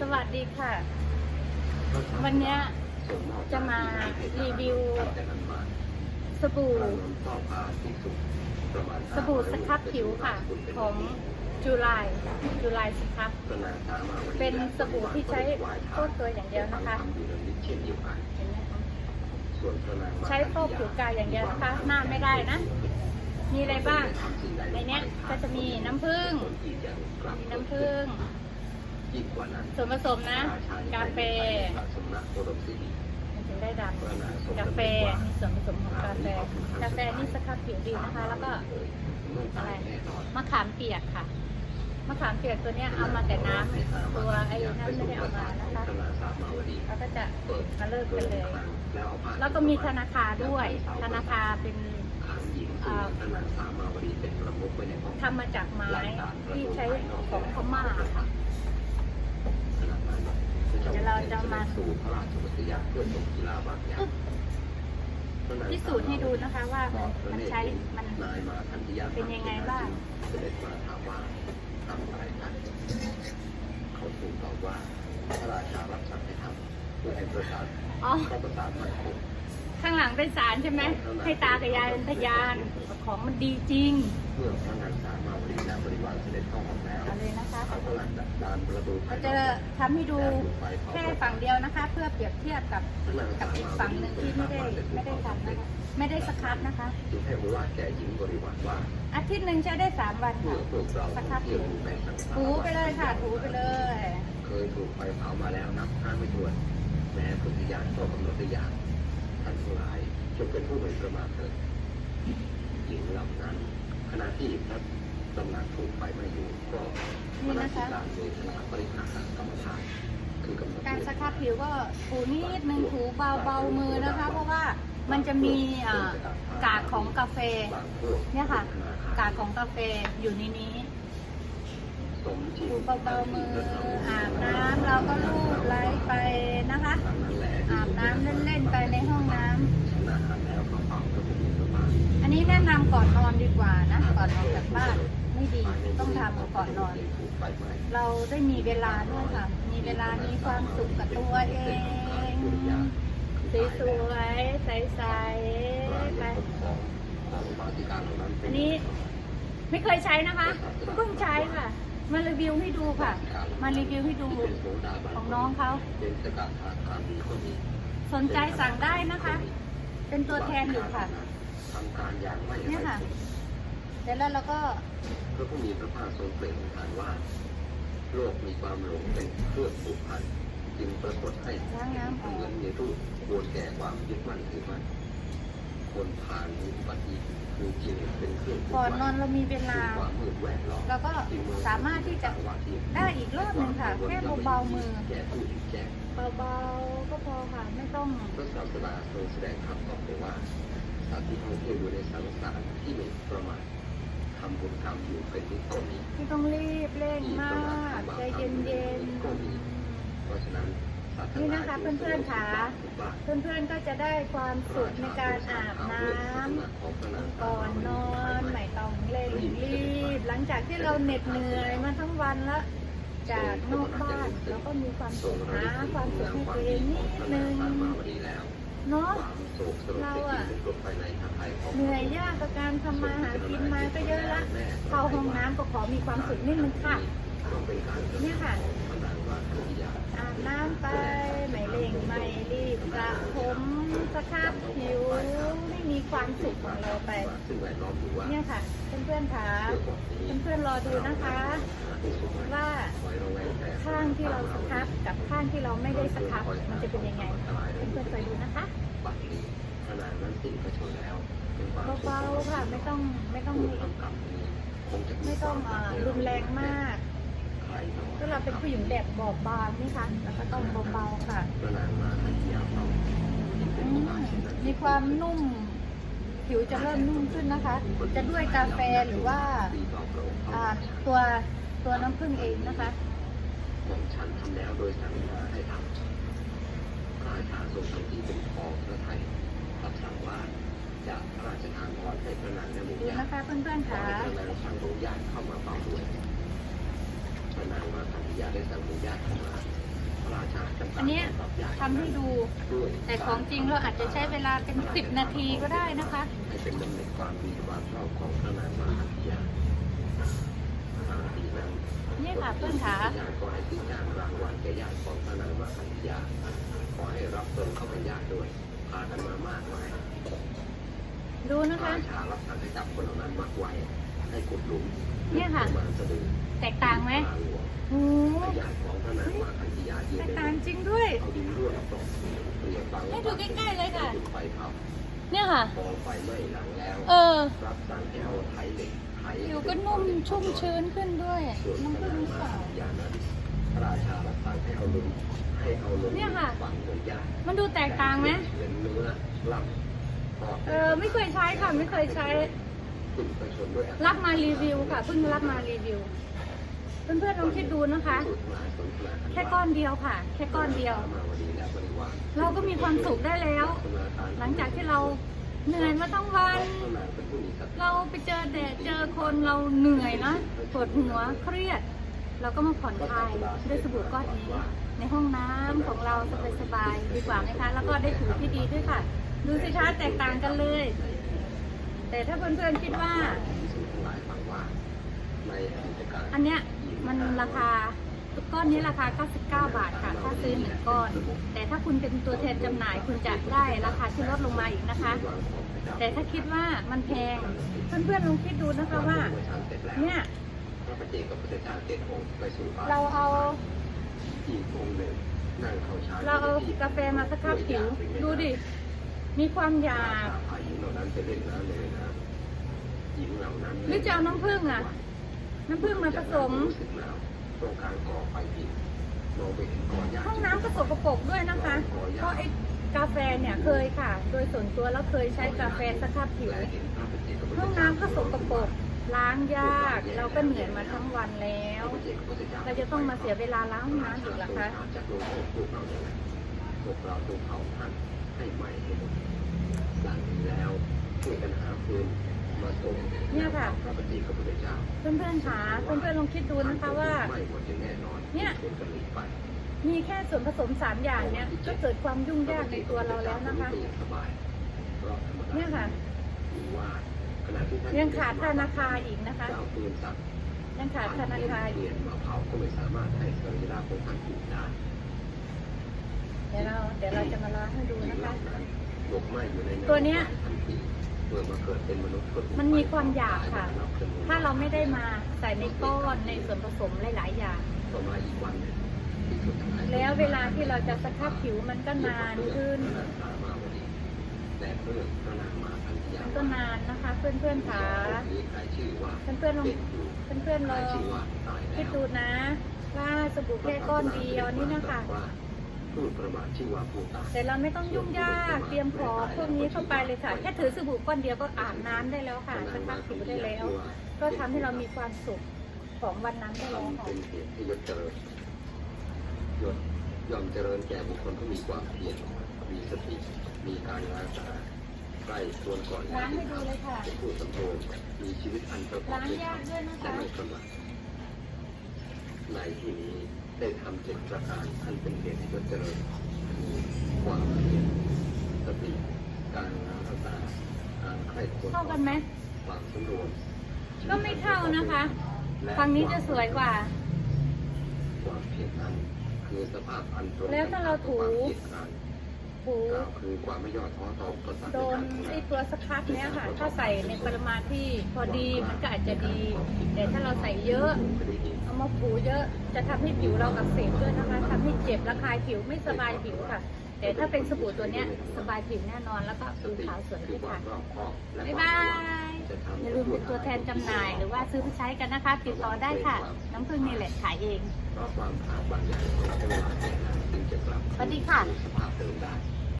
สวัสดีค่ะ วันเนี้ยจะมารีวิว สบู่ สบู่สครับผิวค่ะ ของจูไลจูไลสครับเป็นสบู่ที่ใช้โคตรตัวอย่างเดียวนะคะเห็นไหมคะใช้โคตรผิวกายอย่างเดียวนะคะ หน้าไม่ได้นะมีอะไรบ้าง ในเนี้ยก็จะมีน้ำผึ้ง มีน้ำผึ้ง ส่วนผสมนะ กาแฟมันถึงได้ดำกาแฟมีส่วนผสมของกาแฟ กาแฟนี่สครับผิวดีนะคะ แล้วก็อะไรมะขามเปียกค่ะมะขามเปียกตัวเนี้ยเอามาแต่น้ำตัวไอ้นั่นไม่ได้เอามานะคะเราก็จะมาเลิกกันเลย แล้วก็มีธนาคารด้วย ธนาคารเป็นเอ่อทำมาจากไม้ที่ใช้ของพม่าค่ะ เดี๋ยวเราจะมาพิสูจน์ให้ดูนะคะว่ามันมันใช้มันเป็นยังไงบ้างเสด็จมาถามว่าทำอะไรกันเขาทูลตอบว่าพระราชารับสั่งให้ทำเพื่อให้ประชาชนอ๋อก็ประสานมั่นคง ข้างหลังเป็นสารใช่ไหมให้ตากับยายเป็นพยานของมันดีจริงเมื่อพระนางสามาวดีและบริวารเสด็จเข้าห้องแล้วเอาเลยนะคะเขากำลังดักดานประตูภาเรายนจะอกทำให้ดูแค่ฝั่งเดียวนะคะ เพื่อเปรียบเทียบกับพระนางกับสาอีกมาวฝั่งดีหนึ่งที่ไม่ได้ไม่ได้ทำนะคะไม่ได้สครับนะคะ จึงให้โอวาทแก่หญิงบริวารว่าอาทิตย์หนึ่งใช้ได้สามวันเมื่ค่ะ อพวกเราสครับเที่ยวอยู่ในสังสารถูไปเลยค่ะ ถูไปเลย เคยถูกไฟเผามาแล้วนับห้าไม่ถ้วน แม้พุทธิยานก็กำหนดได้อย่าง ท่านทั้งหลายจงเป็นผู้ไม่ประมาทเถิดหญิงเหล่านั้นขณะที่พระตำหนักถูกไฟไหม้อยู่ก็นี่นะคะการโดยธนาบริหารกรรมฐานคือกำหนดการสครับผิวก็ถูนิดนึงถูเบาเบาๆมือนะคะ เพราะว่ามันจะมีอ่ากากของกาแฟบางพวกเนี่ยค่ะ กากของกาแฟอยู่ในนี้ สมจริงเบาๆมืออาบน้ำเราก็ลูบไล้ไปนะคะ อาบน้ำเล่นๆไปในห้องน้ำอันนี้แนะนำก่อนนอนดีกว่านะ ก่อนออกจากบ้านไม่ดีต้องทำก่อนนอน เราได้มีเวลาด้วยค่ะ มีเวลามีความสุขกับตัวเองสวยๆใสๆไปอันนี้ไม่เคยใช้นะคะเพิ่งใช้ค่ะ มารีวิวให้ดูค่ะ มารีวิวให้ดูของน้องเขาเป็นสกัดทางการดีก็มีสนใจสั่งได้นะคะ เป็นตัวแทนอยู่ค่ะทำการอย่างไม่เนี่ยค่ะเดี๋ยวแล้วเราก็พระผู้มีพระภาคทรงเปล่งอุทานว่า โลกมีความหลงเป็นเครื่องผูกพันจึงปรากฏให้ล้างน้ำออกเหมือนมีรูปควรแก่ความยึดมั่นถือมั่น คนผ่านอุบัติคือจริงเป็นเครื่องผูก่อนนอนไว้เรามีเวลาความมืดแวดล้อมเราก็สามารถที่จะได้อีกรอบหนึ่งค่ะแค่เบาๆมือแก่ผู้ที่แจ้งเบาๆก็พอค่ะไม่ต้องพระศาสดาทรงแสดงธรรมตอบไปว่าสัตว์ที่ท่องเที่ยวอยู่ในสังสารที่ไม่ประมาททำบุญกรรมอยู่เป็นนิจก็มีไม่ต้องรีบเร่งมากใจเย็นเพราะฉะนั้นสัตว์ๆทั้ง นี่นะคะเพื่อนๆค่ะเพื่อนๆก็จะได้ความสุขในการอาบน้ำก่อนนอนไม่ต้องเร่งรีบ หลังจากที่เราเหน็ดเหนื่อยมาทั้งวันแล้วจากนอกบ้านเราก็มีความสุขหาความสุขให้ตัวเองนิดนึงเนาะเราอะเหนื่อยยากกับการทำมาหากินมาก็เยอะละเข้าห้องน้ำก็ขอมีความสุขนิดนึงค่ะเนี่ยค่ะ อาบน้ำไปไม่เร่งไม่รีบกระผมสครับผิวไม่มีความสุขของเราไป เนี่ยค่ะเพื่อนๆค่ะเพื่อนๆรอดูนะคะ ว่าข้างที่เราสครับกับข้างที่เราไม่ได้สครับมันจะเป็นยังไงเพื่อนๆคอยดูนะคะเบาๆค่ะไม่ต้องไม่ต้องไม่ต้องรุนแรงมาก เราเป็นผู้หญิงแบบบอบบางนี่ค่ะแล้วก็ต้องเบาๆค่ะพระนางมาทันยาเฝ้าเป็นอืผู้มมาเช่นนั้นมีความนุ่ม ผิวจะเริ่มนุ่มขึ้นนะคะ จะด้วยกาแฟหรือว่าตีต่อพระองค์อ่าตัวตัวน้ำผึ้งเองนะคะของฉันทำแล้วโดยสั่งมาให้ทำพระราชาทรงทำที่เป็นของพระไทยรับสั่งว่าจะพระราชทานพรให้พระนางและหมู่ดูญานะคะเพื่อนๆขอค่ะให้พระนางสั่งหมู่ญาติเข้ามาเฝ้าด้วย พระนางมาทันยาได้สั่งมูญาติเข้ามาพระราชาจำกัดอันเนี้ยปรับญาติทำให้ดู ด้วยแต่ของจริงเราอาจจะใช้เวลาเป็นสิบนาทีก็ได้นะคะ ให้เป็นดำเนินความดีความชอบของพระนางมาหันติยาทางที่นั้นนี่ค่ะเพื่อนขาญาติก็ให้ติดจานรางวัลแก่ญาติของพระนางมาหันติยาขอให้รับตนเข้าเป็นญาติด้วยพากันมามากมายดูนะคะราชารับสั่งให้จับคนเหล่านั้นมัดไว้ ให้ขุดหลุมเนี่ยค่ะมาสะดือแตกต่างไหมทางหลวงโอ้ญาติของพระนางมาคันธิยายืนแตกในต่างจริงด้วยเอาดินร่วนตกเปลี่ยนบางให้ดูใกล้ๆเลยค่ะจุดไฟเผาเนี่ยค่ะพอไฟไหม้หลังแล้ว เออ รับสั่งให้เอาไถเหล็กไถผิวก็นุ่มชุ่มชื้นขึ้นด้วยส่วนน้องพระพึ่งนางหรือเปมาล่าคันธิยานั้นพระราชารับสั่งให้เอาลงให้เอาลงเนี่ยค่ะฝังบนญาติมันดูแตกต่างไหมเหมือนเนื้อลำทอดเออไม่เคยใช้ค่ะไม่เคยใช้ ขึ้นไปชนด้วยรับมารีวิวค่ะเพิ่งรับมารีวิว เพื่อนๆลองคิดดูนะคะ แค่ก้อนเดียวค่ะ แค่ก้อนเดียว เราก็มีความสุขได้แล้ว หลังจากที่เราเหนื่อยมาทั้งวัน เราไปเจอแดดเจอคนเราเหนื่อยนะปวดหัวเครียด เราก็มาผ่อนคลายด้วยสบู่ก้อนนี้ ในห้องน้ำของเราสบายๆดีกว่าไหมคะ แล้วก็ได้ผิวที่ดีด้วยค่ะ ดูสิคะแตกต่างกันเลย แต่ถ้าเพื่อนๆคิดว่า อันเนี้ยมันราคาก้อนนี้ราคา 99 บาทค่ะ ถ้าซื้อหนึ่งก้อน แต่ถ้าคุณเป็นตัวแทนจำหน่ายคุณจะได้ราคาที่ลดลงมาอีกนะคะ แต่ถ้าคิดว่ามันแพง เพื่อนๆลองคิดดูนะคะว่า เนี่ย เราเอาเราเอากาแฟมาสักครับผิว ดูดิ มีความหยาบ หรือจะเอาน้ำผึ้งอะน้ำผึ้งมาผสมตรงกลางก่อไฟผิดมองไปเห็นก่อนหญ้าห้องน้ำก็สกปรกด้วยนะคะเพราะไอ้กาแฟเนี่ยเคยค่ะ โดยส่วนตัวแล้วเคยใช้กาแฟสครับผิวห้องน้ำก็สกปรกล้างยาก เราก็เหนื่อยมาทั้งวันแล้ว เราจะต้องมาเสียเวลาล้างห้องน้ำอีกเหรอคะจากโลกพวกเราเนี่ยแหละพวกเราต้องเผาท่านให้ใหม่ให้หมดหลังนี้แล้วช่วยกันหาฟืนมาส่ง เนี่ยค่ะพระปฏิกับพระเจ้าเพื่อนๆคะเพื่อนๆลองคิดดูนะคะว่าไม่หมดอย่างแน่นอนเนี่ยชวนกันหลีกไปมีแค่ส่วนผสมสามอย่างเนี่ยก็เกิดความยุ่งยากในตัวเราแล้วนะคะสบายเพราะธรรมดาเนี่ยค่ะถือว่าขณะที่ท่านยังขาดธนาคารอีกนะคะเจ้าปืนสัตว์ยังขาดธนาคารเปอีลี่กยนมาเผาก็ไม่สามารถให้สรีระของท่านอยู่ได้เดี๋ยวเราเดี๋ยวเราจะมาล้างให้ดูนะคะหลบไหม้อยู่ในตัวเนี้ยทันที เมื่อมาเกิดเป็นมนุษย์ก็ถูกมันมีความหยาบค่ะนับจำนวนถ้าเราไม่ได้มาใส่ในก้อนในส่วนผสมหลาย ๆ อย่างต่อมาอีกวันหนึ่งที่สุดท้ายแล้วเวลาที่เราจะสครับผิวมันก็นานขึ้นแต่เพื่อนพระนางมาทันทีมันก็นานนะคะ เพื่อนๆค่ะมีใครชื่อว่าเพื่อนๆลองเด็กอยู่เพื่อนๆลใครองชื่อว่าตายแล้วคิดดูนะ ว่าสบู่แค่ก้อนเดียวนี่นะคะ พูดประมาทชื่อว่าผู้ตายแต่เราไม่ต้องยุ่งยากเตรียมของพวกนี้เข้าไปเลยค่ะ แค่ถือสบู่ก้อนเดียวก็อาบน้ำได้แล้วค่ะสครับผิวได้แล้ว ก็ทำให้เรามีความสุขของวันนั้นได้แล้วทำค่ะเป็นเหตุให้ยศเจริญยศย่อมเจริญแก่บุคคลผู้มีความเพียรมีสติมีการรักษาใกล้ควรก่อนล้างให้ดูเลยค่ะเป็นผู้สำรวมมีชีวิตอันประกอบล้างด้วยยากด้วยนะแต่คะไม่ประมาทในที่นี้ ได้ทำเจ็ดประการอันเป็นเหตุให้ยศเจริญคือความเพียรสติการรักษาการใคร่ควรเท่ากันไหมความสำรวมก็ไม่เท่านะคะฝั่งนี้จะสวยกว่า ความเพียรนั้นคือสภาพอันตรงแล้วถ้าเราถูความเพียรนั้นถูกล่าวคือความไม่ย่อท้อต่ออุประสรรคโดนไอตัวสครับเนี้ยค่ะ ถ้าใส่ในปริมาณที่พอดีมันก็อาจจะดี แต่ถ้าเราใส่เยอะ เอามาถูเยอะจะทำให้ผิวเราอักเสบด้วยนะคะทำให้เจ็บระคายผิวไม่สบายผิวค่ะ แต่ถ้าเป็นสบู่ตัวเนี้ยสบายผิวแน่นอนแล้วก็ผิวขาวสวยด้วยค่ะบ๊ายบายอย่าลืมเป็นตัวแทนจำหน่ายหรือว่าซื้อไปใช้กันนะคะ ติดต่อได้ค่ะ น้ำผึ้งนี่แหละขายเองสวัสดีค่ะ